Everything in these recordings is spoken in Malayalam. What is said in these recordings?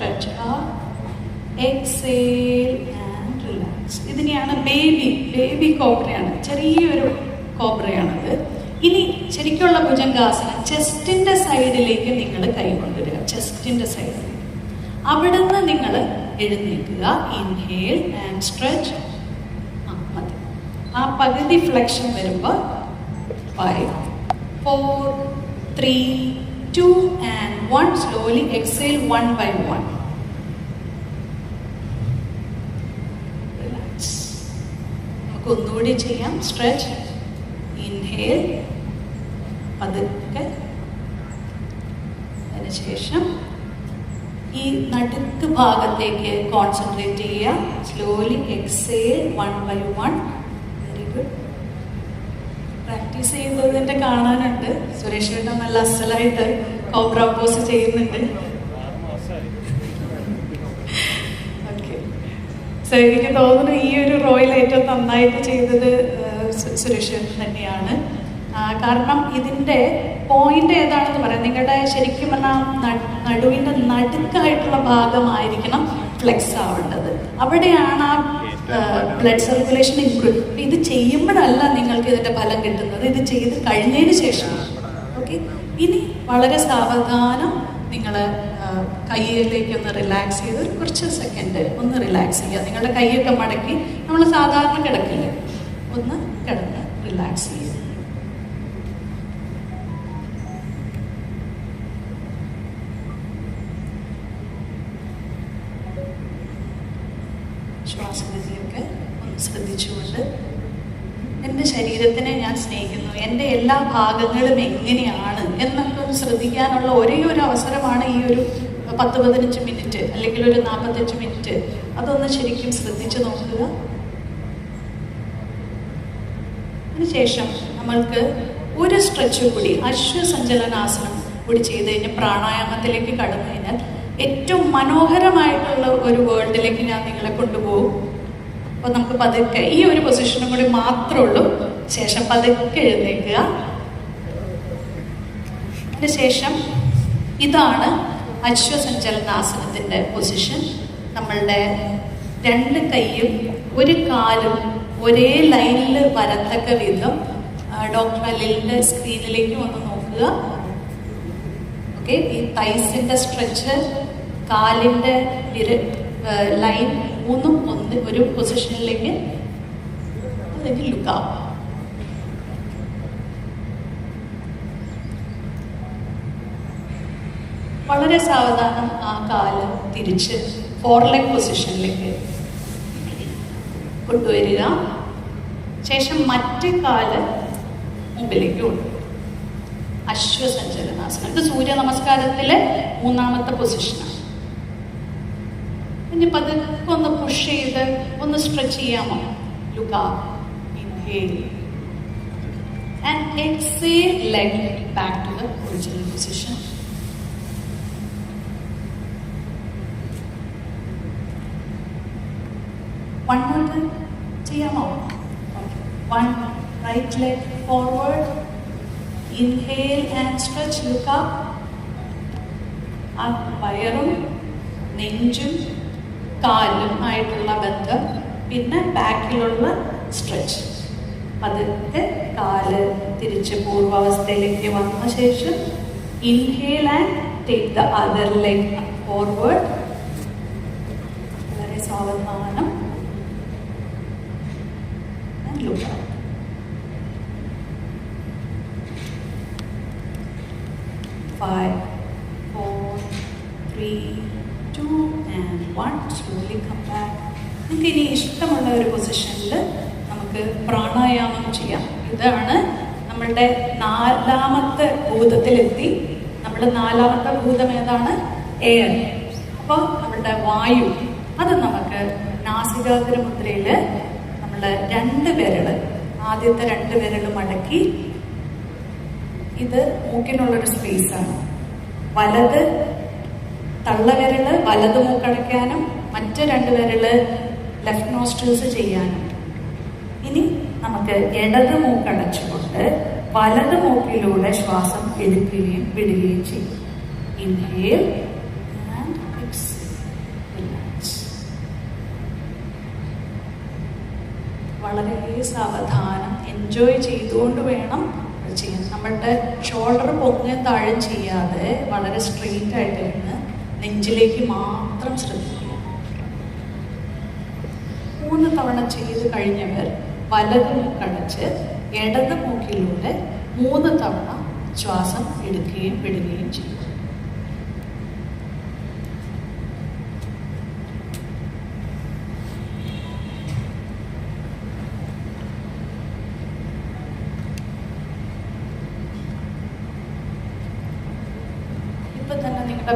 up, exhale and relax. ഇതിനെയാണ് ബേബി ബേബി കോബ്രയാണ് ചെറിയൊരു കോബ്രയാണത് ഇനി ശരിക്കുള്ള ഭുജംഗാസനം ചെസ്റ്റിന്റെ സൈഡിലേക്ക് നിങ്ങൾ കൈ കൊണ്ടുവരിക. ചെസ്റ്റിന്റെ സൈഡിലേക്ക് അവിടുന്ന് നിങ്ങൾ എഴുന്നേൽക്കുക. ഇൻഹേൽ ആൻഡ് സ്ട്രെച്ച് ആ പകുതി ഫ്ലെക്ഷൻ വരുമ്പോൾ five four three two and one. Slowly exhale one by one. Relax. നമുക്ക് ഒന്നുകൂടി ചെയ്യാം സ്ട്രെച്ച് ഇൻഹേൽ പതുക്കെ അതിനുശേഷം ഈ നടുക്ക് ഭാഗത്തേക്ക് കോൺസെൻട്രേറ്റ് ചെയ്യുക slowly exhale one by one practice ചെയ്യുന്നതിന്റെ കാണാനുണ്ട്. സുരേഷ് ഏട്ടൻ നല്ല അസലായിട്ട് കോബ്ര ചെയ്യുന്നുണ്ട്. സോ എനിക്ക് തോന്നുന്നു ഈ ഒരു റോയിൽ ഏറ്റവും നന്നായിട്ട് ചെയ്തത് സുരേഷ് തന്നെയാണ്. കാരണം ഇതിന്റെ പോയിന്റ് ഏതാണെന്ന് പറയാം. നിങ്ങളുടെ ശരിക്കും പറഞ്ഞാൽ നടുവിന്റെ നടുക്കായിട്ടുള്ള ഭാഗമായിരിക്കണം. ഫ്ലെക്സ് ആവേണ്ടത്. അവിടെയാണ് ആ ബ്ലഡ് സർക്കുലേഷൻ ഇംപ്രൂവ് ഇത് ചെയ്യുമ്പോഴല്ല നിങ്ങൾക്ക് ഇതിന്റെ ഫലം കിട്ടുന്നത്. ഇത് ചെയ്ത് കഴിഞ്ഞതിന് ശേഷം ഓക്കെ ഇനി വളരെ സാവധാനം നിങ്ങൾ കയ്യിലേക്ക് ഒന്ന് റിലാക്സ് ചെയ്ത് ഒരു കുറച്ച് സെക്കൻഡ് ഒന്ന് റിലാക്സ് ചെയ്യുക. നിങ്ങളുടെ കൈയൊക്കെ മടക്കി നമ്മൾ സാധാരണ കിടക്കില്ല? ഒന്ന് കിടന്ന് റിലാക്സ് ചെയ്യുക. ശ്വാസഗതിയൊക്കെ ഒന്ന് ശ്രദ്ധിച്ചുകൊണ്ട് എന്റെ ശരീരത്തിനെ ഞാൻ സ്നേഹിക്കുന്നു. എന്റെ എല്ലാ ഭാഗങ്ങളും എങ്ങനെയാണ് എന്നൊക്കെ ഒന്ന് ശ്രദ്ധിക്കാനുള്ള ഒരേ ഒരു അവസരമാണ് ഈ ഒരു പത്ത് പതിനഞ്ച് മിനിറ്റ് അല്ലെങ്കിൽ ഒരു നാൽപ്പത്തഞ്ച് മിനിറ്റ്. അതൊന്ന് ശരിക്കും ശ്രദ്ധിച്ചു നോക്കുക. അതിനുശേഷം നമ്മൾക്ക് ഒരു സ്ട്രെച്ച് കൂടി അശ്വസഞ്ചലനാസനം കൂടി ചെയ്ത് കഴിഞ്ഞ് പ്രാണായാമത്തിലേക്ക് കടന്നു കഴിഞ്ഞാൽ ഏറ്റവും മനോഹരമായിട്ടുള്ള ഒരു വേൾഡിലേക്ക് ഞാൻ നിങ്ങളെ കൊണ്ടുപോകും. അപ്പോൾ നമുക്ക് പതുക്കെ ഈ ഒരു പൊസിഷനും കൂടി മാത്രമേ ഉള്ളൂ ശേഷം പതുക്കെ എഴുന്നേക്കുക അതിനുശേഷം ഇതാണ് അശ്വസഞ്ചലനാസനത്തിന്റെ പൊസിഷൻ നമ്മളുടെ രണ്ട് കൈയും ഒരു കാലും ഒരേ ലൈനിൽ വരത്തക്ക വിധം ഡോക്ടർ അലിലിന്റെ സ്ക്രീനിലേക്ക് ഒന്ന് നോക്കുക. ഓക്കെ ഈ തൈസിന്റെ സ്ട്രെച്ച് കാലിന്റെ ഇര ലൈൻ മൂന്നും ഒന്ന് ഒരു പൊസിഷനിലേക്ക് അല്ലെങ്കിൽ ലുക്കാവും വളരെ സാവധാനം ആ കാൽ തിരിച്ച് ഫോർ ലെഗ് പൊസിഷനിലേക്ക് കൊണ്ടുവരിക. ശേഷം മറ്റേ കാൽ മുമ്പിലേക്ക് കൊണ്ടുവരും അശ്വസഞ്ചലനാസനം. ഇത് സൂര്യ നമസ്കാരത്തിലെ മൂന്നാമത്തെ പൊസിഷനാണ് ഇനി പതുക്കെ ഒന്ന് പുഷ് ചെയ്ത് ഒന്ന് സ്ട്രെച്ച് ചെയ്യാമോ? Look inhale and exhale leg back to the original position one more time ചെയ്യാമോ? One right leg forward inhale and stretch look up ആ വയറും നെഞ്ചും കാലും ആയിട്ടുള്ള ബന്ധം പിന്നെ ബാക്കിലുള്ള സ്ട്രെച്ച് അതിന്റെ കാൽ തിരിച്ച് പൂർവാവസ്ഥയിലേക്ക് വന്ന ശേഷം inhale and take the other leg forward വളരെ സാവധാനം and look up. Five, four, three, two, and one. Slowly come back. നിങ്ങൾക്ക് ഇനി ഇഷ്ടമുള്ള ഒരു പൊസിഷനിൽ നമുക്ക് പ്രാണായാമം ഇതാണ് നമ്മളുടെ നാലാമത്തെ ഭൂതത്തിലെത്തി. നമ്മുടെ നാലാമത്തെ ഭൂതം ഏതാണ്? എയർ അപ്പോൾ നമ്മളുടെ വായു. അത് നമുക്ക് നാസികാഗ്ര മുദ്രയിൽ നമ്മൾ രണ്ട് വിരൽ ആദ്യത്തെ രണ്ട് വിരൽ മടക്കി. ഇത് മൂക്കിനുള്ളൊരു സ്പേസാണ് വലത് തള്ളവിരൽ വലത് മൂക്കടയ്ക്കാനും മറ്റു രണ്ട് വിരൽ ലെഫ്റ്റ് നോസ്ട്രിൽസ് ചെയ്യാനും. നമുക്ക് ഇടത് മൂക്കടച്ചുകൊണ്ട് വലത് മൂക്കിലൂടെ ശ്വാസം എടുക്കുകയും വിടുകയും ചെയ്യും. വളരെ സാവധാനം എൻജോയ് ചെയ്തുകൊണ്ട് വേണം ചെയ്യാൻ. നമ്മളുടെ ഷോൾഡർ പൊങ്ങുകയും താഴെ ചെയ്യാതെ വളരെ സ്ട്രെയിറ്റ് ആയിട്ട് ഇരുന്ന് നെഞ്ചിലേക്ക് മാത്രം ശ്രദ്ധിക്കുക. മൂന്ന് തവണ ചെയ്ത് കഴിഞ്ഞവർ വലത് മൂക്കടച്ച് ഇടത് മൂക്കിലൂടെ മൂന്ന് തവണ ശ്വാസം എടുക്കുകയും വിടുകയും ചെയ്യും.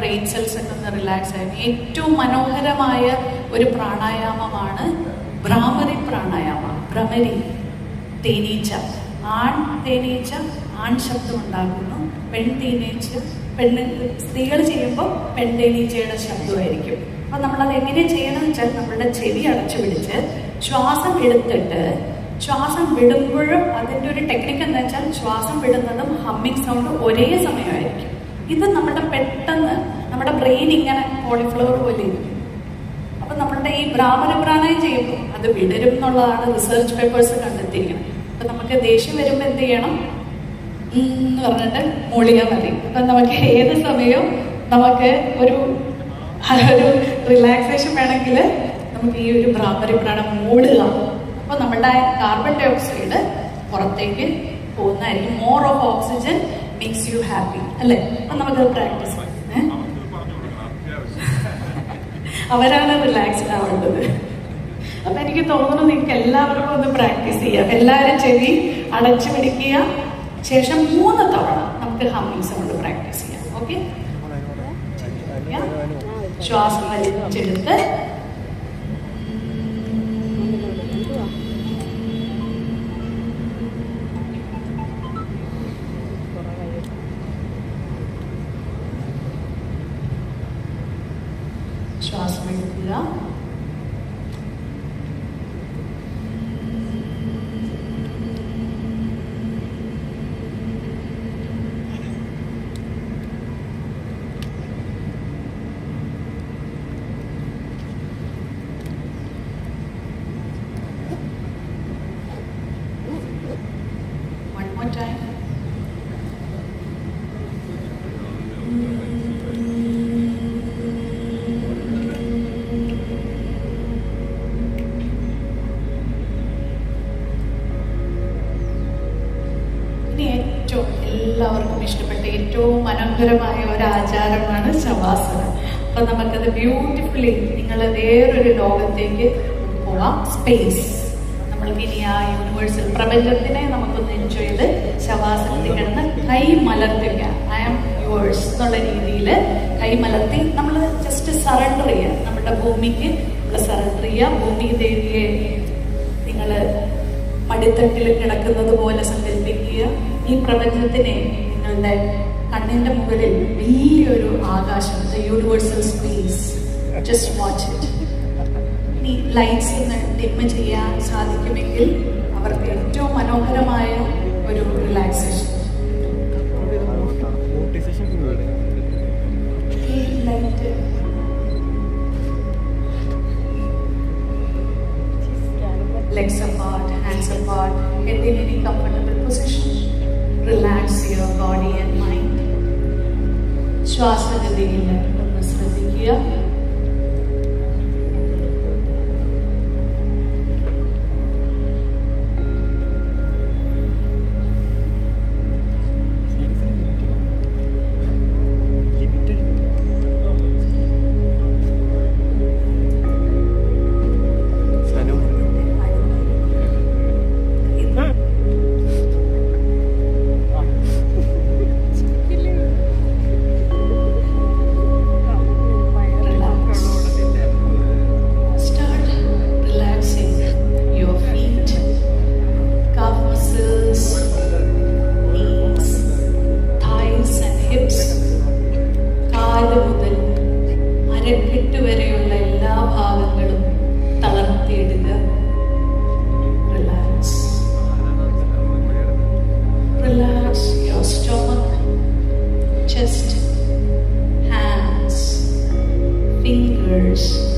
ബ്രെയിൻ സെൽസ് ഒക്കെ ഒന്ന് റിലാക്സ് ആയി ഏറ്റവും മനോഹരമായ ഒരു പ്രാണായാമമാണ് ഭ്രാമരി പ്രാണായാമ. ഭ്രമരി തേനീച്ച. ആൺ തേനീച്ച ആൺ ശബ്ദം ഉണ്ടാക്കുന്നു പെൺ തേനീച്ച പെണ്ണ് സ്ത്രീകൾ ചെയ്യുമ്പോൾ പെൺ തേനീച്ചയുടെ ശബ്ദമായിരിക്കും. അപ്പൊ നമ്മളത് എങ്ങനെ ചെയ്യണമെന്ന് വെച്ചാൽ നമ്മളുടെ ചെവി അടച്ചു പിടിച്ച് ശ്വാസം എടുത്തിട്ട് ശ്വാസം വിടുമ്പോഴും അതിന്റെ ഒരു ടെക്നിക്ക് എന്താ വെച്ചാൽ ശ്വാസം വിടുന്നതും ഹമ്മിങ് സൗണ്ട് ഒരേ സമയമായിരിക്കും. ഇത് നമ്മുടെ പെട്ടെന്ന് നമ്മുടെ ബ്രെയിൻ ഇങ്ങനെ കോളിഫ്ലവർ പോലെ ഇരിക്കും. അപ്പൊ നമ്മളുടെ ഈ ബ്രാഹ്മണ പ്രാണായം ചെയ്യുമ്പോൾ അത് വിടരും എന്നുള്ളതാണ് റിസർച്ച് പേപ്പേഴ്സ് കണ്ടെത്തിയിരിക്കുന്നത്. അപ്പൊ നമുക്ക് ദേഷ്യം വരുമ്പോൾ എന്ത് ചെയ്യണം? എന്ന് പറഞ്ഞിട്ട് മൂളിയാൽ മതി. അപ്പൊ നമുക്ക് ഏത് സമയവും നമുക്ക് ഒരു ഒരു റിലാക്സേഷൻ വേണമെങ്കിൽ നമുക്ക് ഈ ഒരു ബ്രാഹ്മണ പ്രാണം മൂടുക. അപ്പൊ നമ്മുടെ കാർബൺ ഡൈ ഓക്സൈഡ് പുറത്തേക്ക് പോകുന്നതായിരിക്കും. More of oxygen makes you happy അല്ലേ? അപ്പൊ നമുക്ക് പ്രാക്ടീസ് അവരാണ് റിലാക്സ്ഡ് ആവേണ്ടത്. അപ്പൊ എനിക്ക് തോന്നുന്നു നിങ്ങൾക്ക് എല്ലാവർക്കും ഒന്ന് പ്രാക്ടീസ് ചെയ്യാം എല്ലാവരും ചെവി അടച്ചു പിടിക്കുക. ശേഷം മൂന്ന് തവണ നമുക്ക് ഹമ്മിങ്സ് കൊണ്ട് പ്രാക്ടീസ് ചെയ്യാം. ഓക്കെ. ശ്വാസം വലിച്ചെടുത്ത് ശ്വാസം എടുക്കുക One time. എല്ലാവർക്കും ഇഷ്ടപ്പെട്ട ഏറ്റവും മനോഹരമായ ഒരു ആചാരമാണ് ശവാസനം. അപ്പൊ നമുക്കത് ബ്യൂട്ടിഫുള്ളി നിങ്ങൾ വേറൊരു ലോകത്തേക്ക് പോവാം. സ്പേസ് ഇനി ആ യൂണിവേഴ്സൽ പ്രപഞ്ചത്തിനെ നമുക്കൊന്ന് എൻജോയ് ചെയ്ത് ശവാസനത്തിൽ കിടന്ന് കൈ മലർത്തുക. ഐ ആം യുവേഴ്സ് എന്നുള്ള രീതിയിൽ കൈ മലർത്തി നമ്മൾ ജസ്റ്റ് സറണ്ടർ ചെയ്യുക. നമ്മുടെ ഭൂമിക്ക് സറണ്ടർ ചെയ്യുക. ഭൂമി ദേവിയെ നിങ്ങൾ മടിത്തട്ടിൽ കിടക്കുന്നത് പോലെ സങ്കല്പിക്കുക. ഈ പ്രപഞ്ചത്തിനെ നിങ്ങളുടെ കണ്ണിന്റെ മുകളിൽ വലിയൊരു ആകാശം universal space just watch it ഇനി ലൈറ്റ്സ് ഒന്ന് ഡിമ്മ് ചെയ്യാൻ സാധിക്കുമെങ്കിൽ അവർക്ക് ഏറ്റവും മനോഹരമായ ഒരു റിലാക്സേഷൻ ഈ legs apart, hands apart, head in any comfortable position. Relax your body and mind. ശ്വാസഗതിയിൽ ഒന്ന് ശ്രദ്ധിക്കുക universe.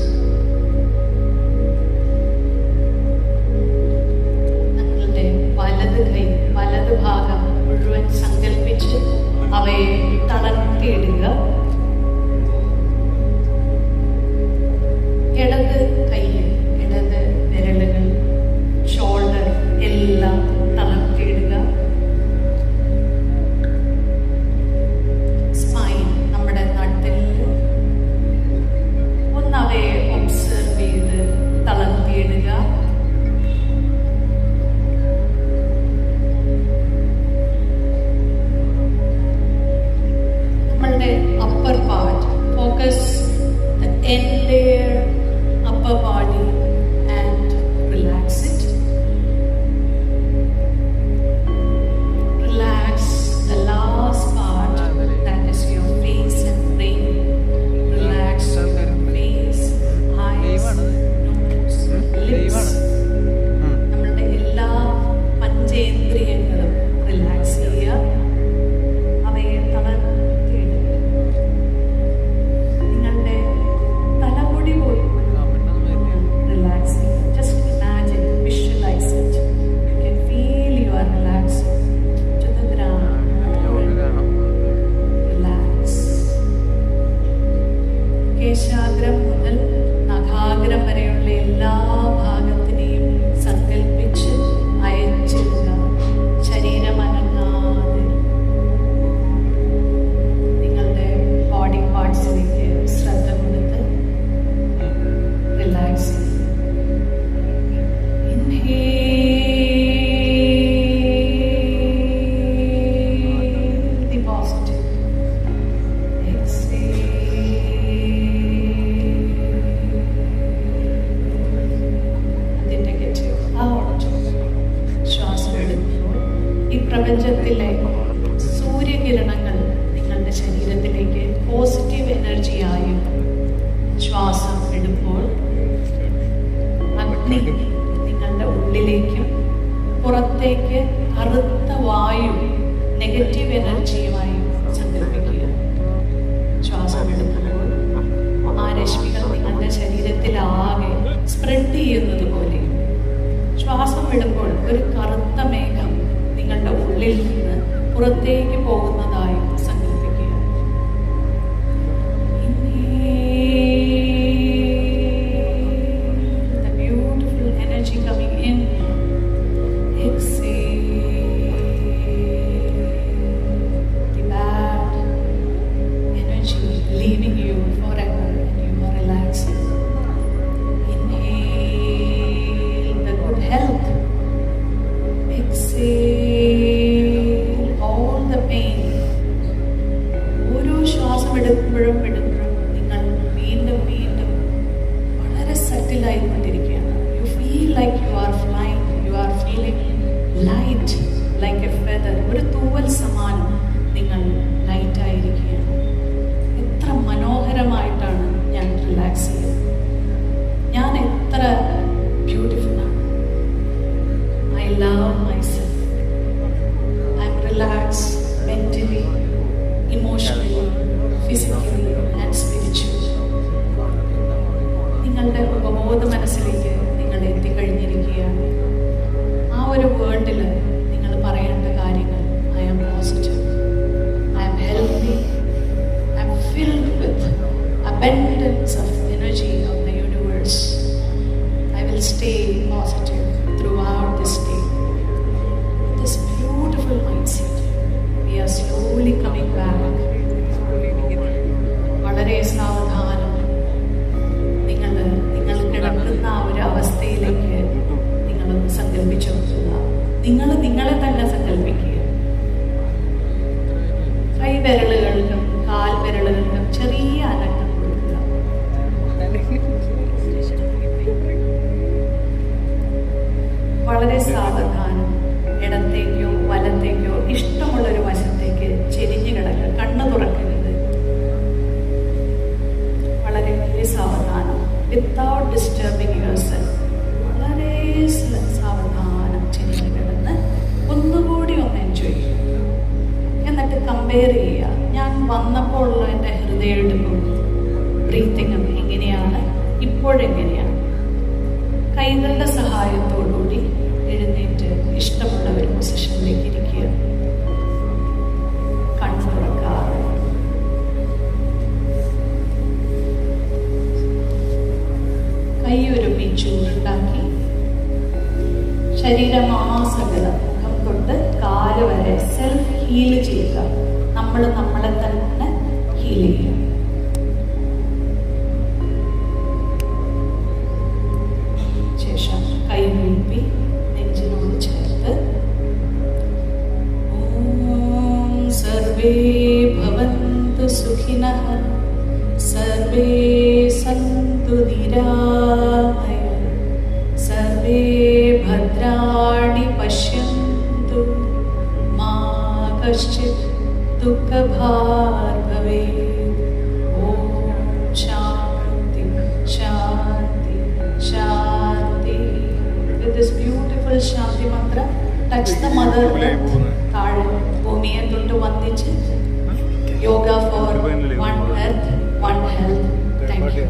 ഉള്ളിലേക്കും പുറത്തേക്ക് കറുത്ത വായു നെഗറ്റീവ് എനർജിയുമായി സങ്കല്പിക്കുക. ശ്വാസമെടുക്കുമ്പോൾ ആ രശ്മികൾ നിങ്ങളുടെ ശരീരത്തിലാകെ സ്പ്രെഡ് ചെയ്യുന്നത് പോലെ ശ്വാസം വിടുമ്പോൾ ഒരു കറുത്ത മേഘം നിങ്ങളുടെ ഉള്ളിൽ നിന്ന് പുറത്തേക്ക് പോകുന്നതായും കൈയൊരുമി ഉണ്ടാക്കി ശരീരമാസകത മുഖം തൊട്ട് കാൽ വരെ സെൽഫ് ഹീൽ ചെയ്യുക. നമ്മൾ നമ്മളെ തന്നെ ഹീൽ ചെയ്യുക. कश्चित् दुःखभार भवेत् ॐ शान्ति शान्ति शान्ति With this beautiful Shanti mantra, touch the mother earth, താഴെ ഭൂമിയെ തൊട്ട് വന്ദിച്ച് yoga for one earth one health you you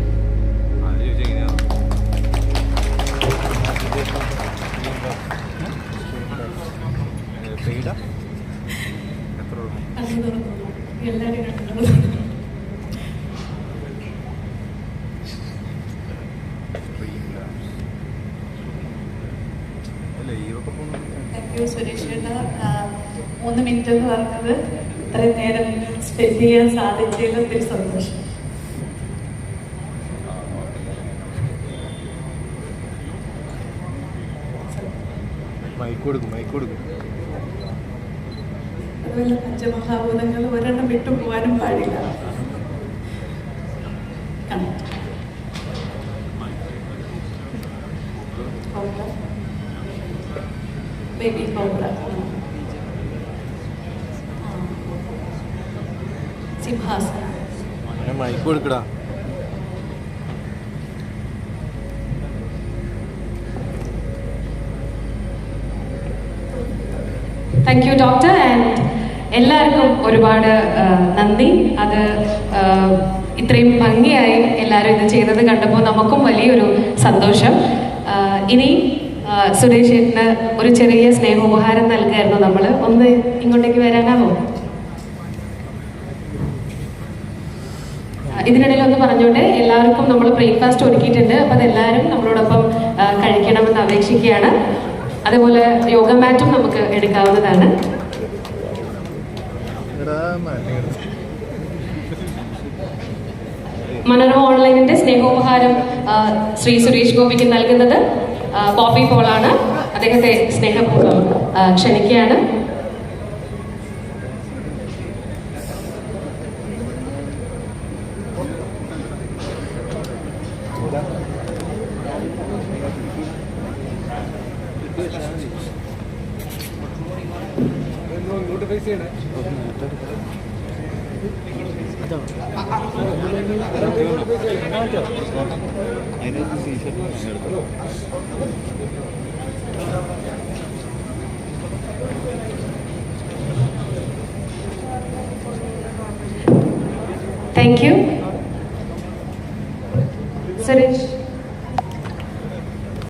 Peter. നടക്കുന്നു എല്ലാവരും കണ്ടിട്ടുള്ളത് സുരേഷ് മൂന്ന് മിനിറ്റ് എന്ന് പറഞ്ഞത് ഇത്രയും നേരം സ്പെൻഡ് ചെയ്യാൻ സാധിച്ചതിൽ ഒത്തിരി സന്തോഷം. മൈക്ക് കൊടുക്കും മൈക്ക് കൊടുക്കും. അതുപോലെ പഞ്ചമഹാഭൂതങ്ങൾ ഒരെണ്ണം വിട്ടുപോകാനും പാടില്ല. ബേബി കോബ്ര സിംഹാസനം. മൈക്ക് കൊടുക്കടാ. Thank you, doctor, and എല്ലാവർക്കും ഒരുപാട് നന്ദി. അത് ഇത്രയും ഭംഗിയായി എല്ലാവരും ഇത് ചെയ്തത് കണ്ടപ്പോൾ നമുക്കും വലിയൊരു സന്തോഷം. ഇനി സുരേഷ് ചേട്ടന് ഒരു ചെറിയ സ്നേഹോപഹാരം നൽകായിരുന്നു നമ്മൾ ഒന്ന് ഇങ്ങോട്ടേക്ക് വരാനാവോ? ഇതിനിടയിൽ ഒന്ന് പറഞ്ഞോട്ടെ. എല്ലാവർക്കും നമ്മൾ ബ്രേക്ക്ഫാസ്റ്റ് ഒരുക്കിയിട്ടുണ്ട്. അപ്പം അതെല്ലാവരും നമ്മളോടൊപ്പം കഴിക്കണമെന്ന് അപേക്ഷിക്കുകയാണ്. അതുപോലെ യോഗ മാറ്റും നമുക്ക് എടുക്കാവുന്നതാണ്. മനോരമ ഓൺലൈനിന്റെ സ്നേഹോപഹാരം ശ്രീ സുരേഷ് ഗോപിക്ക് നൽകുന്നത് ബോബി പോളാണ്. അദ്ദേഹത്തെ സ്നേഹപൂർവം ആ, ചെയ്യണേ. Thank you